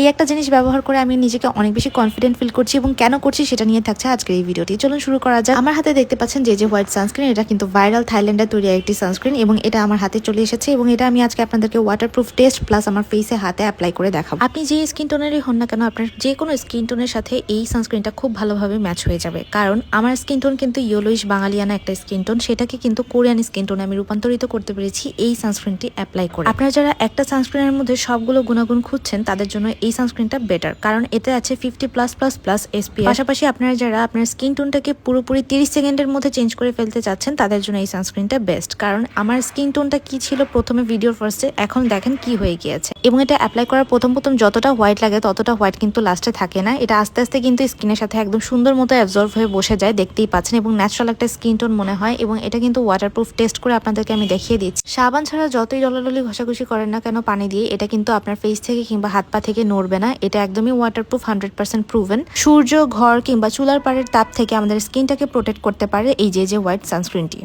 এই একটা জিনিস ব্যবহার করে আমি নিজেকে অনেক বেশি কনফিডেন্ট ফিল করছি এবং কেন করছি সেটা নিয়ে থাকছে আজকের এই ভিডিওটি। চলুন শুরু করা যাক। আমার হাতে দেখতে পাচ্ছেন যে যে হোয়াইট সানস্ক্রিন এটা কিন্তু ভাইরাল থাইল্যান্ডের তৈরি একটি সানস্ক্রিন এবং এটা আমার হাতে চলে এসেছে এবং এটা আমি আজকে আপনাদেরকে ওয়াটারপ্রুফ টেস্ট প্লাস আমার ফেসে হাতে অ্যাপ্লাই করে দেখাবো। আপনি যে স্কিন টোনেরই হন না কেন, আপনার যে কোনো স্কিন টোনের সাথে এই সানস্ক্রিনটা খুব ভালোভাবে ম্যাচ হয়ে যাবে। কারণ আমার স্কিন টোন কিন্তু ইয়েলোইশ বাঙালিয়ানা একটা স্কিন টোন সেটাকে কিন্তু কোরিয়ান স্কিন টোনে আমি রূপান্তরিত করতে পেরেছি এই সানস্ক্রিনটি অ্যাপ্লাই করে। আপনারা যারা একটা সানস্ক্রিনের মধ্যে সবগুলো গুণাগুণ খুঁজছেন, তাদের জন্য এই সানস্ক্রিনটা বেটার কারণ এতে আছে fifty plus plus plus SPF পাশাপাশি আপনারা যারা আপনার স্কিন টোনটাকে পুরোপুরি তিরিশ সেকেন্ডের মধ্যে চেঞ্জ করে ফেলতে চাচ্ছেন, তাদের জন্য এই সানস্ক্রিনটা বেস্ট কারণ আমার স্কিন টোনটা কি ছিল প্রথমে ভিডিওর ফার্স্টে এখন দেখেন কি হয়ে গিয়েছে। এবং এটা অ্যাপ্লাই করার প্রথম প্রথম যতটা হোয়াইট লাগে, ততটা হোয়াইট কিন্তু লাস্টে থাকে না। এটা আস্তে আস্তে কিন্তু স্কিনের সাথে একদম সুন্দর মতো অ্যাবজর্ভ হয়ে বসে যায়, দেখতেই পাচ্ছেন, এবং ন্যাচারাল একটা স্কিন টোন মনে হয়, এবং এটা কিন্তু ওয়াটারপ্রুফ টেস্ট করে আপনাদেরকে আমি দেখিয়ে দিচ্ছি। সাবান ছাড়া যতই ডলাডলি ঘষাঘষি করেন না কেন, পানি দিয়ে, এটা কিন্তু আপনার ফেস থেকে কিংবা হাত পা থেকে নড়বে না। এটা একদমই ওয়াটারপ্রুফ হান্ড্রেড পার্সেন্ট প্রুভেন সূর্য, ঘর কিংবা চুলার পাড়ের তাপ থেকে আমাদের স্কিনটাকে প্রোটেক্ট করতে পারে এই যে যে হোয়াইট সানস্ক্রিনটি